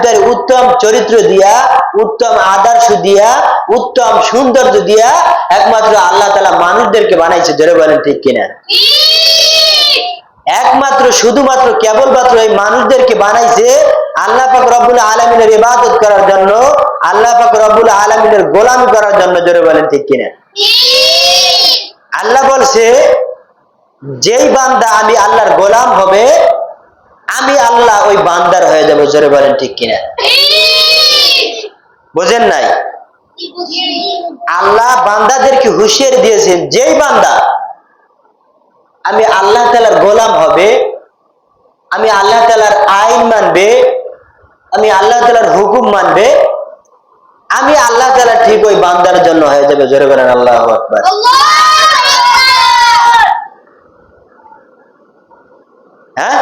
ভিতরে উত্তম চরিত্র দিয়া, উত্তম আদর্শ দিয়া, উত্তম সৌন্দর্য দিয়া একমাত্র আল্লাহ তালা মানুষদেরকে বানাইছে, ধরে বলেন ঠিক কিনা? একমাত্র শুধুমাত্র কেবলমাত্র এই মানুষদেরকে বানাইছে আল্লাহ পাক রব্বুল আলমিনের ইবাদত করার জন্য, আল্লাহ পাক রব্বুল আলমিনের গোলামি করার জন্য জোরে বলেন ঠিক কিনা? আল্লাহ বলছে, যেই বান্দা আমি আল্লাহর গোলাম হবে আমি আল্লাহ ওই বান্দার হয়ে যাব জোরে বলেন ঠিক কিনা? বুঝেন নাই? আল্লাহ বান্দাদেরকে হুঁশিয়ারি দিয়েছেন যেই বান্দা আমি আল্লাহ তালার গোলাম হবে আমি আল্লাহ তালার আইন মানবে আমি আল্লাহ তালার হুকুম মানবে আমি আল্লাহ তালা ঠিক ওই বান্দার জন্য হয়ে যাবে জোরে বলেন আল্লাহ আকবার! হ্যাঁ?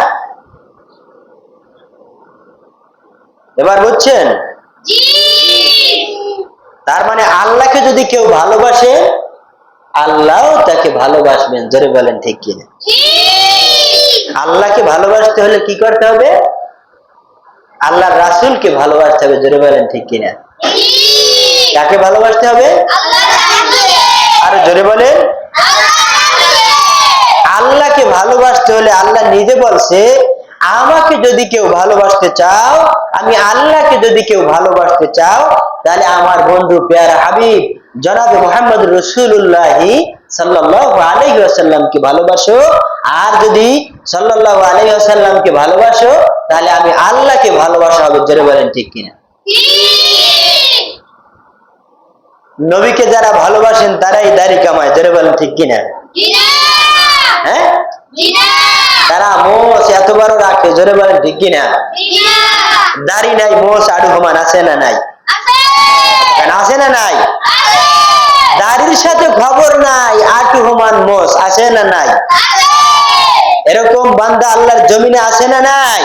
এবার বুঝছেন? তার মানে আল্লাহকে যদি কেউ ভালোবাসে আল্লাহও তাকে ভালোবাসবেন। জোরে বলেন ঠিক কিনা আল্লাহকে ভালোবাসতে হলে কি করতে হবে? আল্লাহ রাসুলকে ভালোবাসতে হবে। জোরে বলেন ঠিক কিনা কাকে ভালোবাসতে হবে? আর জোরে বলেন। আল্লাহকে ভালোবাসতে হলে আল্লাহ নিজে বলছে আমাকে যদি কেউ ভালোবাসতে চাও আমি আল্লাহকে যদি কেউ ভালোবাসতে চাও তাহলে আমার বন্ধু পেয়ারা হাবিব জনাবে মোহাম্মদ রসুল্লাহি সাল্লাহ আলহি আসাল্লামকে ভালোবাসো। আর যদি সাল্লাহ আলহি আসাল্লামকে ভালোবাসো তাহলে আমি আল্লাহকে ভালোবাসা হবে। জোরে বলেন ঠিক কিনা? নবীকে যারা ভালোবাসেন তারাই দাড়ি কামায়। জোরে বলেন ঠিক কিনা হ্যাঁ তারা মোষ এত বড় রাখে জোরে বলেন ঠিক কিনা দাড়ি নাই মোষ আড়ু সমান আছে না নাই? আছে। না নাই? দাড়ির সাথে খবর নাই আটু সমান মোষ আছে না নাই? এরকম বান্দা আল্লাহর জমিনে আছে না নাই?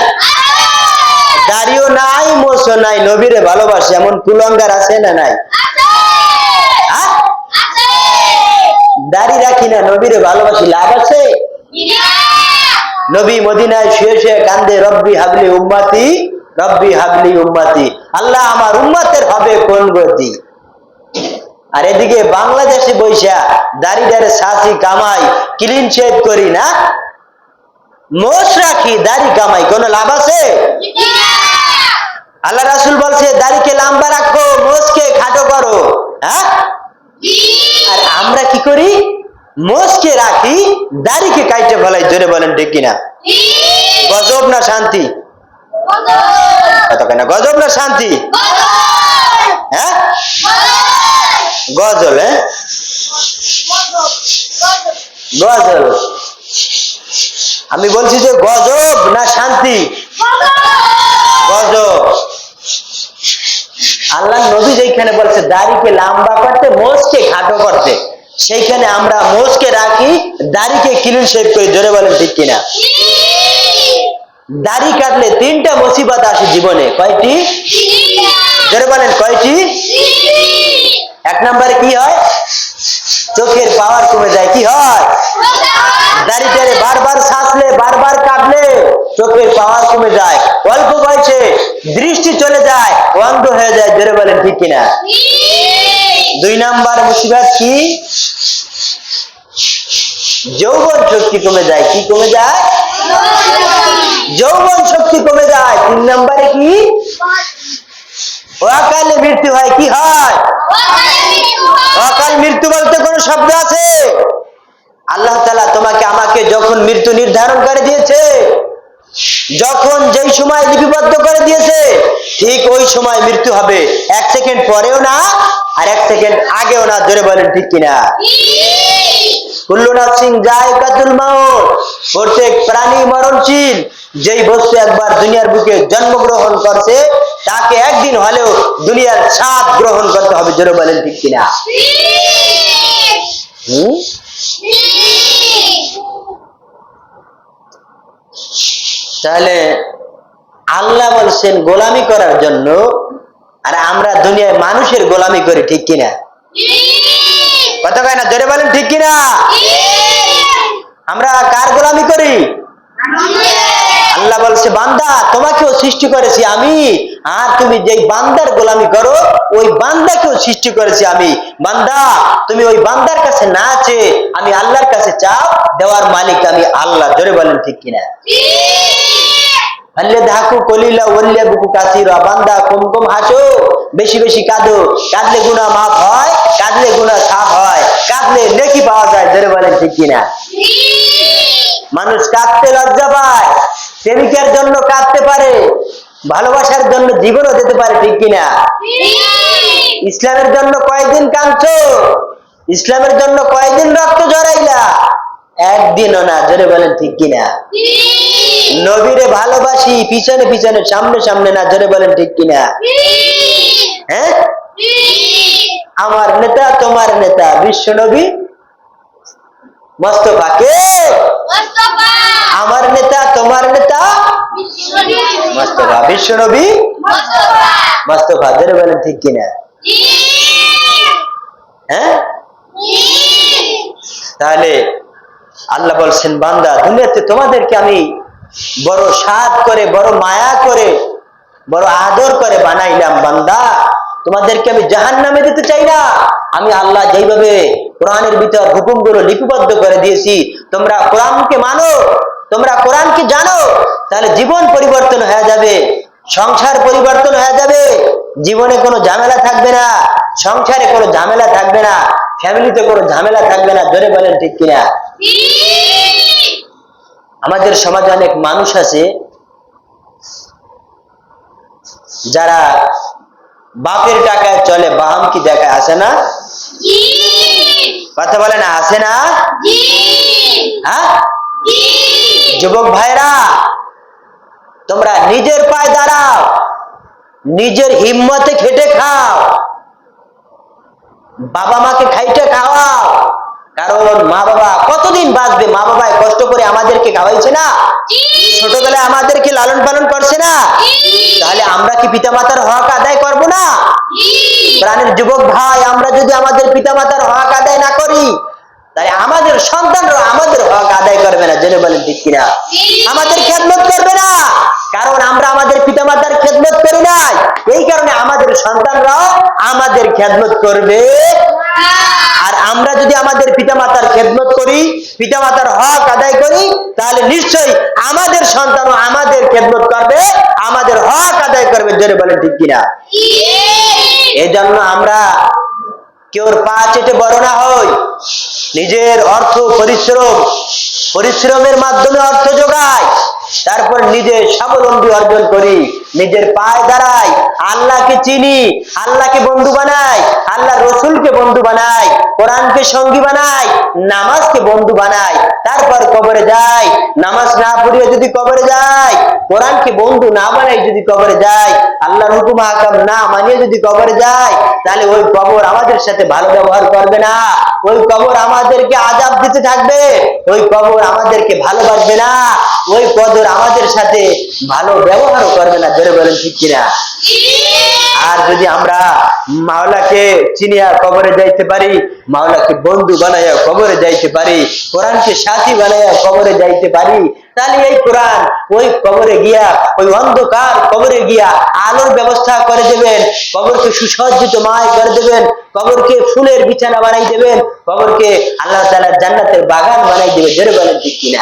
দাড়িও নাই মোষও নাই নবীরে ভালোবাসে এমন কুলঙ্গার আছে না নাই? দাড়ি রাখি না নবীরে ভালোবাসি লাভ আছে? নবী মদিনায় শুয়ে শুয়ে কান্দে, রব্বি হাবলি উম্মাতি, রব্বি হাবলি উম্মাতি, আল্লাহ আমার উম্মাতের হবে কোন গতি? আর এদিকে বাংলাদেশে বৈশা, দাড়ি দাঁড়ে সাসি কামাই ক্লিন শেভ করি না, মোষ রাখি, দাড়ি কামাই, কোনো লাভ আছে? আল্লাহ রাসুল বলছে, দাড়িকে লাম্বা রাখো, মোষকে খাটো করো। হ্যাঁ? আর আমরা মোষকে রাখি, দাড়িকে কাইটে ফেলাই, জোরে বলেন ঠিক কিনা? গজব না শান্তি? গজব না শান্তি? হ্যাঁ? গজল হ্যাঁ? গজল। আমি বলছি যে গজব না শান্তি? গজব। আল্লাহ নবী যেখানে বলছে, দাড়িকে লম্বা করতে মোষকে খাটো করতে। সেইখানে আমরা মোষকে রাখি, দাড়িকে ক্লিন শেপ করে, জোরে বলেন ঠিক কিনা? দাড়ি কাটলে তিনটা মুসিবত আসে জীবনে। কয়টি? জোরে বলেন, কয়টি? এক নম্বরে কি হয়? চোখের পাওয়ার কমে যায়। কি হয়? দাড়ি টেরে বারবার শ্বাসলে বারবার কাটলে চোখের পাওয়ার কমে যায়। অল্প বয়সে দৃষ্টি চলে যায়, অন্ধ হয়ে যায়। জোরে বলেন ঠিক কিনা? দুই নাম্বার মুসিবত কি? যৌবন শক্তি কমে যায়, কি কমে যায়? যৌবন শক্তি কমে যায়। তিন নম্বরে কি? অকালে মৃত্যু হয়, কি হয়? অকাল মৃত্যু বলতে কোন শব্দ আছে? আল্লাহ তালা তোমাকে আমাকে যখন মৃত্যু নির্ধারণ করে দিয়েছে, যখন যেই সময় লিপিবদ্ধ করে দিয়েছে, ঠিক ওই সময় মৃত্যু হবে। এক সেকেন্ড পরেও না, আর এক সেকেন্ড আগেও না জোরে বলেন ঠিক কিনা? কুল্লু নাফসিং জায়গাতুল মাউত প্রত্যেক প্রাণী মরণশীল। যেই বস্তু একবার দুনিয়ার বুকে জন্মগ্রহণ করছে, তাকে একদিন হলেও দুনিয়ার গ্রহণ করতে হবে। জোরে বলেন ঠিক কিনা? তাহলে আল্লাহ বলছেন গোলামি করার জন্য, আর আমরা দুনিয়ায় মানুষের গোলামি করি ঠিক কিনা? কত কয় না জোরে বলেন ঠিক কিনা? আমরা কার গোলামি করি? আল্লাহ বলছে বান্দা তোমাকেও সৃষ্টি করেছি আমি। আর তুমি যেই বান্দার গোলামি করো ওই বান্দাকেও সৃষ্টি করেছি আমি। বান্দা তুমি ওই বান্দার কাছে না চেয়ে আমি আল্লাহর কাছে চাও দেওয়ার মালিক আমি আল্লাহ। জোরে বলেন ঠিক কিনা? কলিলা বুকু বান্দা হাসো, বেশি বেশি কাঁদো। কাঁদলে গুণা মাফ হয়, কাঁদলে গুণা সাফ হয়। কাঁদলে নেকি পাওয়া যায়, জোরে বলেন ঠিক কিনা? মানুষ কাঁদতে লজ্জা পায়, প্রেমিকার জন্য কাঁদতে পারে, ভালোবাসার জন্য জীবনও যেতে পারে, ঠিক কিনা? ইসলামের জন্য কয়দিন কাঁদছো? ইসলামের জন্য কয়দিন রক্ত জড়াইলা একদিনও না জোরে বলেন ঠিক কিনা? নবীরে ভালোবাসি পিছনে পিছনে সামনে সামনে না জোরে বলেন ঠিক কিনা? হ্যাঁ? আমার নেতা তোমার নেতা বিশ্ব নবী? মস্তফা কে? আমার নেতা তোমার নেতা? মস্তফা। বিশ্ব নবী? মস্তফা। জোরে বলেন ঠিক কিনা? হ্যাঁ? তাহলে আল্লাহ বলছেন, বান্দা, দুনিয়াতে তোমাদেরকে আমি বড় সাদ করে, বড় মায়া করে, বড় আদর করে বানাইলাম, বান্দা। তোমাদেরকে আমি জাহান নামে দিতে চাই না। আমি আল্লাহ যেইভাবে কোরআনের ভিতর হুকুমগুলো লিপিবদ্ধ করে দিয়েছি, তোমরা কোরআনকে মানো, তোমরা কোরআনকে জানো, তাহলে জীবন পরিবর্তন হয়ে যাবে, সংসার পরিবর্তন হয়ে যাবে, জীবনে কোনো ঝামেলা থাকবে না, সংসারে কোনো ঝামেলা থাকবে না ফ্যামিলিতে কোনো ঝামেলা থাকবে না ধরে বলেন ঠিক কিনা? আমাদের সমাজে অনেক মানুষ আছে যারা বাপের টাকায় চলে, বাহাম কি দেখায় আসে না? কথা বলে না আসে না? হ্যাঁ? যুবক ভাইরা তোমরা নিজের পায়ে দাঁড়াও, নিজের হিম্মতে খেটে খাও, বাবা মাকে খাইতে খাওয়াও, কারণ মা বাবা বাঁচবে মা বাবায় কষ্ট করে আমাদেরকে খাওয়াইছে না? ছোটবেলায় আমাদেরকে লালন পালন করছে না? তাহলে আমরা কি পিতামাতার হক আদায় করব না? প্রাণের যুবক ভাই আমরা যদি আমাদের পিতামাতার হক আদায় না করি তাহলে আমাদের সন্তানরা আমাদের হক আদায় করবে না জেনে বলেন ঠিক কিনা? আমাদের খেদমত করবে না। কারণ আমরা আমাদের পিতামাতার খেদমত করি নাই। এই কারণে আমাদের সন্তানরাও আমাদের খেদমত করবে। আর আমরা যদি আমাদের পিতামাতার খেদমত করি, পিতামাতার হক আদায় করি, তাহলে নিশ্চয়ই আমাদের সন্তানও আমাদের খেদমত করবে, আমাদের হক আদায় করবে, জোরে বলেন ঠিক কিনা? এই জন্য আমরা কেউর পা চেটে বড় না হই? নিজের অর্থ পরিশ্রম, পরিশ্রমের মাধ্যমে অর্থ যোগায় তারপর নিজে স্বাবলম্বী অর্জন করি, নিজের পায়ে দাঁড়াই, আল্লাহকে চিনি, আল্লাহকে বন্ধু বানাই আল্লাহ রসুলকে বন্ধু বানাই কোরআনকে সঙ্গী বানাই নামাজকে বন্ধু বানাই তারপর কবরে যাই নামাজ না পড়িয়ে যদি কবরে যাই কোরআনকে বন্ধু না বানাই যদি কবরে যাই আল্লাহর হুকুম হাকাম না মানিয়ে যদি কবরে যাই তাহলে ওই কবর আমাদের সাথে ভালো ব্যবহার করবে না। ওই কবর আমাদেরকে আজাব দিতে থাকবে, ওই কবর আমাদেরকে ভালোবাসবে না। ওই কবর আমাদের সাথে ভালো ব্যবহারও করবে না ধরে বলেন ঠিক কিনা? আর যদি আমরা মাওলাকে চিনিয়া কবরে যাইতে পারি মাওলাকে বন্ধু বানাইয়া কবরে যাইতে পারি, কোরআনকে সাথী বানাইয়া কবরে যাইতে পারি, তাহলে এই কোরআন ওই কবরে গিয়া, ওই অন্ধকার কবরে গিয়া আলোর ব্যবস্থা করে দেবেন, কবরকে সুসজ্জিত মায় করে দেবেন, কবরকে ফুলের বিছানা বানাই দেবেন, কবরকে আল্লাহ তালা জান্নাতের বাগান বানাই দেবে, জোরে বলেন ঠিক কিনা?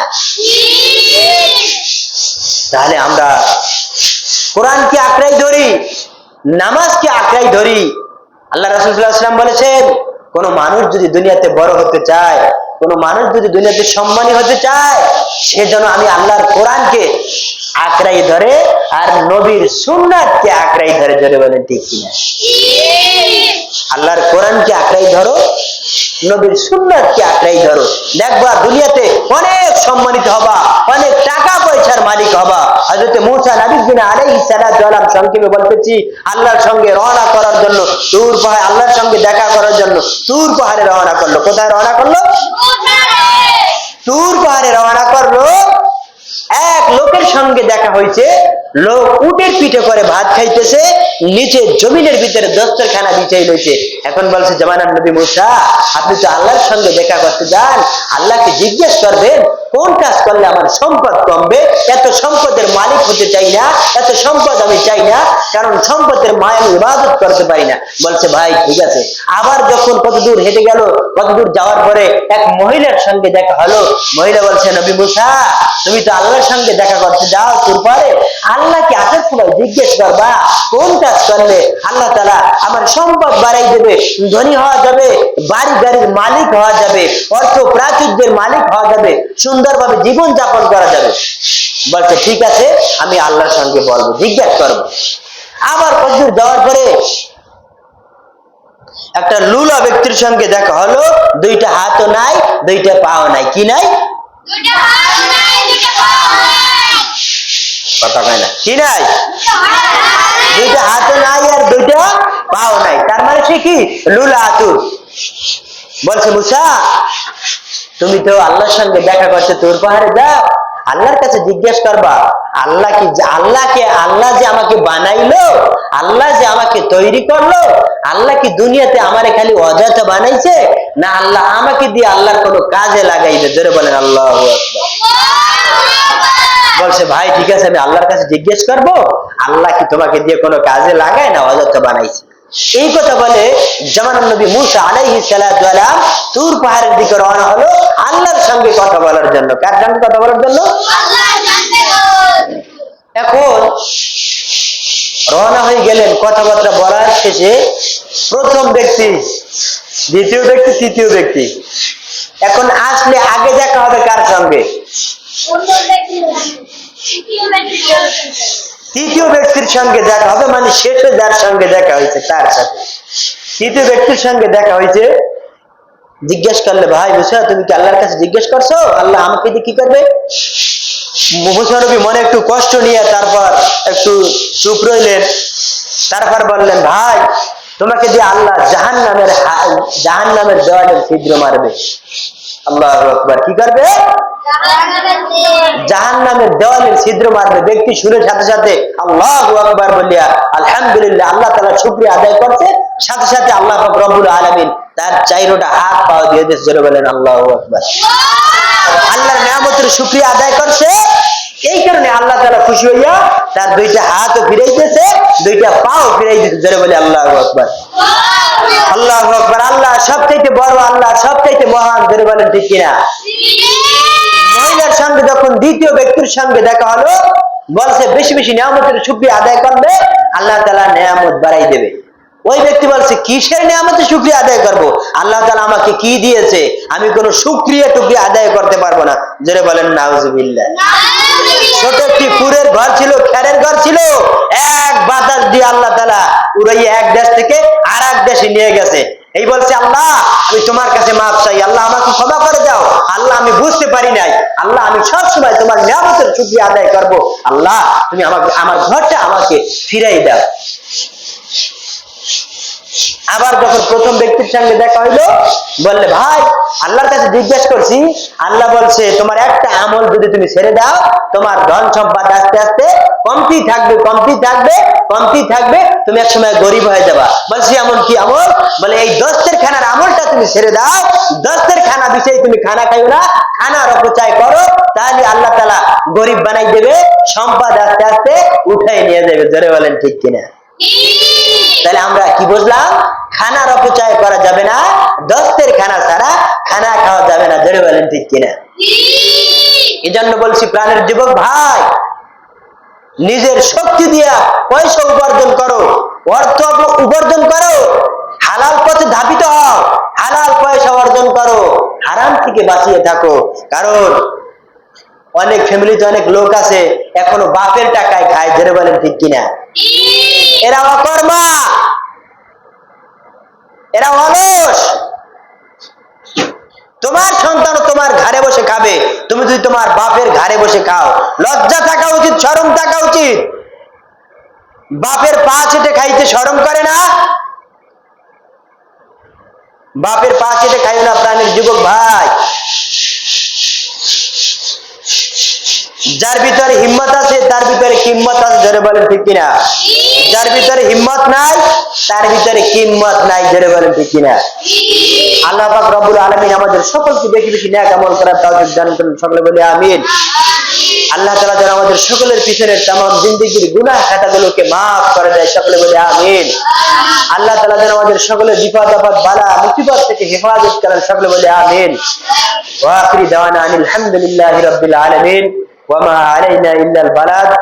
তাহলে আমরা কোরআনকে আঁকড়াই ধরি, নামাজকে আঁকড়াই ধরি। আল্লাহ রাসুলাম বলেছেন কোন মানুষ যদি দুনিয়াতে বড় হতে চায় কোন মানুষ যদি দুনিয়াতে সম্মানী হতে চায় সেজন্য আমি আল্লাহর কোরআনকে আঁকড়াই ধরে আর নবীর সুন্নাতকে আঁকড়াই ধরে ধরে বলেন ঠিক কিনা? আল্লাহর কোরআনকে আঁকড়াই ধরো নবীর সুন্নাতকে আঁকড়াই ধরো। দেখবা দুনিয়াতে অনেক সম্মানিত হবা, অনেক টাকা পয়সার মালিক হবা। হযরত মূসা নবী বিন আলাইহিস সালাতু আলাম সংক্ষেপে বলতেছি, আল্লাহর সঙ্গে রওনা করার জন্য তুর পাহাড়, আল্লাহর সঙ্গে দেখা করার জন্য তুর পাহাড়ে রওনা করল। কোথায় রওনা করল? তুর পাহাড়ে রওনা করল। এক লোকের সঙ্গে দেখা হয়েছে লোক উটের পিঠে করে ভাত খাইতেছে, নিচে জমিনের ভিতরে দস্তরখানা বিছাই রয়েছে। এখন বলছে, জামানার নবী মুসা, আপনি তো আল্লাহর সঙ্গে দেখা করতে যান, আল্লাহকে জিজ্ঞেস করবেন কোন কাজ করলে আমার সম্পদ কমবে? এত সম্পদের মালিক হতে চাই না, এত সম্পদ আমি চাই না, কারণ সম্পদের মায় আমি ইবাদত করতে পারি না। বলছে, ভাই, ঠিক আছে। আবার যখন কত দূর হেঁটে গেল কত দূর যাওয়ার পরে এক মহিলার সঙ্গে দেখা হলো। মহিলা বলছে, নবী মুসা, তুমি তো আল্লাহর সঙ্গে দেখা করতে যাও তোর পরে। আল্লাহকে আসার সময় জিজ্ঞেস করবা, কোন কাজ করলে আল্লাহ তালা আমার সম্পদ বাড়াই দেবে? ধনী হওয়া যাবে বাড়ি গাড়ির মালিক হওয়া যাবে অর্থ প্রাচুর্যের মালিক হওয়া যাবে। সুন্দরভাবে জীবন যাপন করা যাবে। বলছে ঠিক আছে আমি আল্লাহর সঙ্গে বলব জিজ্ঞাসা করব। আবার কতদূর যাওয়ার পরে একটা লুলা ব্যক্তির সঙ্গে দেখা হলো দুইটা হাতও নাই দুইটা পাও নাই কি নাই? হাত নাই নাই। কথা কয় না কি নাই? দুইটা হাত নাই। দুইটা হাতও নাই আর দুইটা পাও নাই। তার মানে সে কি? লুলা আতুর বলছে মুসা তুমি তো আল্লাহর সঙ্গে দেখা করছে, তোর পাহাড়ে যাও, আল্লাহর কাছে জিজ্ঞেস করবা, আল্লাহ কি আল্লাহকে আল্লাহ যে আমাকে বানাইলো, আল্লাহ যে আমাকে তৈরি করল, আল্লাহ কি দুনিয়াতে আমারে খালি অযথা বানাইছে, না আল্লাহ আমাকে দিয়ে আল্লাহর কোনো কাজে লাগাইবে? ধরে বলেন, আল্লাহ বলছে, ভাই, ঠিক আছে, আমি আল্লাহর কাছে জিজ্ঞেস করব, আল্লাহ কি তোমাকে দিয়ে কোনো কাজে লাগায় না অযথা বানাইছে? এই কথা বলে জামান নবী মুসা আলাইহি সালাম তুর পাহাড়ের দিকে রওনা হলো আল্লাহর সঙ্গে কথা বলার জন্য। কার সঙ্গে কথা বলার জন্য? এখন রওনা হয়ে গেলেন কথাবার্তা বলার শেষে প্রথম ব্যক্তি দ্বিতীয় ব্যক্তি তৃতীয় ব্যক্তি। এখন আসলে আগে দেখা হবে কার সঙ্গে? তৃতীয় ব্যক্তির সঙ্গে দেখা হবে মানে শেষে যার সঙ্গে দেখা হয়েছে তার সাথে। তৃতীয় ব্যক্তির সঙ্গে দেখা হয়েছে, জিজ্ঞেস করলে, ভাই মুসা তুমি কি আল্লাহর কাছে জিজ্ঞেস করছ? আল্লাহ আমাকে দিয়ে কি করবে? মুসানবী মনে একটু কষ্ট নিয়ে তারপর একটু চুপ রইলেন। তারপর বললেন, ভাই, তোমাকে দিয়ে আল্লাহ জাহান নামের জাহান নামের দেওয়ালের ছিদ্র মারবে। আল্লাহ কি করবে? জাহান নামের দেওয়ালের ছিদ্র মারবে। ব্যক্তি শুনে সাথে সাথে আল্লাহ আকবার বলিয়া, আলহামদুলিল্লাহ, আল্লাহ তালা শুক্রিয়া আদায় করছে। সাথে সাথে আল্লাহ পাক রব্বুল আলমিন তার চাইরোটা হাত পাওয়া দিয়ে দিয়েছে। জোরে বলেন, আল্লাহ আকবার। আল্লাহর নিয়ামতের শুক্রিয়া আদায় করছে। এই কারণে আল্লাহ তালা খুশি হইয়া তার দুইটা হাতও ফিরাইতেছে দুইটা পাও ফিরাই দিতে জোরে বলে, আল্লাহ আকবার। আল্লাহ আকবার, আল্লাহ সবচাইতে বড়, আল্লাহ সবচাইতে মহান। জোরে বলেন, ঠিক কিনা? মহিলার সঙ্গে যখন দ্বিতীয় ব্যক্তির সঙ্গে দেখা হলো, বলছে, বেশি বেশি নিয়ামতের শুক্রিয়া আদায় করবে, আল্লাহ তালা নিয়ামত বাড়াই দেবে। ওই ব্যক্তি বলছে, কিসের নিয়ামতের শুক্রিয়া আদায় করব? আল্লাহ তালা আমাকে কি দিয়েছে? আমি কোনো শুক্রিয়া টুকরিয়া আদায় করতে পারব না। জোরে বলেন, নাউজুবিল্লাহ। ছোট একটি কুরের ঘর ছিল, খেরের ঘর ছিল, এক বাতাস দিয়ে আল্লাহ তালা উড়াইয়ে এক দেশ থেকে আর এক দেশে নিয়ে গেছে। এই বলছে, আল্লাহ, আমি তোমার কাছে মাপ চাই। আল্লাহ, আমাকে ক্ষমা করে দাও। আল্লাহ, আমি বুঝতে পারি নাই। আল্লাহ, আমি সব সময় তোমার নিয়ামতের শুক্রিয়া আদায় করব। আল্লাহ, তুমি আমাকে, আমার ঘরটা আমাকে ফিরাই দাও। আবার যখন প্রথম ব্যক্তির সঙ্গে দেখা হইল, বললে, ভাই, আল্লাহর কাছে জিজ্ঞেস করছি। আল্লাহ বলছে, তোমার একটা আমল যদি তুমি ছেড়ে দাও, তোমার ধন সম্পদ আস্তে আস্তে কমতি থাকবে কমতি থাকবে কমতি থাকবে তুমি এক সময় গরিব হয়ে যাবা। বলছি এমন কি আমল? বলে এই দস্তের খানার আমলটা তুমি ছেড়ে দাও। দস্তের খানা বিষয়ে তুমি খানা খাইও না খানার অপচয় করো তাহলে আল্লাহ তালা গরিব বানাই দেবে সম্পদ আস্তে আস্তে উঠাই নিয়ে যাবে। জোরে বলেন ঠিক কিনা? তাহলে আমরা কি বুঝলাম? খানার অপচয় করা যাবে না দস্তের খানা ছাড়া খানা খাওয়া যাবে না। ধরে বলেন ঠিক কিনা? এই জন্য বলছি প্রাণের যুবক ভাই নিজের শক্তি দিয়া পয়সা উপার্জন করো, অর্থ উপার্জন করো, হালাল পথে ধাবিত হও, হালাল পয়সা অর্জন করো, হারাম থেকে বাঁচিয়ে থাকো। কারণ অনেক ফ্যামিলিতে অনেক লোক আছে, এখনও বাপের টাকায় খায় ধরে বলেন ঠিক কিনা? এরা অকর্মা। এরা অলস। তোমার সন্তান তোমার ঘরে বসে খাবে। যদি তোমার বাপের ঘাড়ে বসে খাও, লজ্জা থাকা উচিত সরম থাকা উচিত। বাপের পা চেটে খাইতে সরম করে না? বাপের পা চেটে খাইও না প্রাণের যুবক ভাই। যার ভিতরে হিম্মত আছে তার ভিতরে কিম্মত আছে ধরে বলেন ঠিক কিনা যার ভিতরে হিম্মত নাই তার ভিতরে কিম্মত নাই ধরে বলেন ঠিক কিনা আল্লাহ পাক রব্বুল আলামিন আমাদের সকলকে বেশি বেশি ন্যাক আমল করার তৌফিক দান করুন সকলে বলি আমিন আল্লাহ তাআলা যেন আমাদের সকলের পিছনের तमाम জিন্দেগির গুনাহ খাতাগুলোকে maaf করে দেয় সকলে বলি আমিন আল্লাহ তাআলা যেন আমাদের সকলের বিপদ আপদ বালা মুসিবত থেকে হেফাজত করেন সকলে বলি আমিন ওয়া আখিরি দাওয়ানা আনিল হামদুলিল্লাহি রাব্বিল আলামিন وما علينا إلا البلاد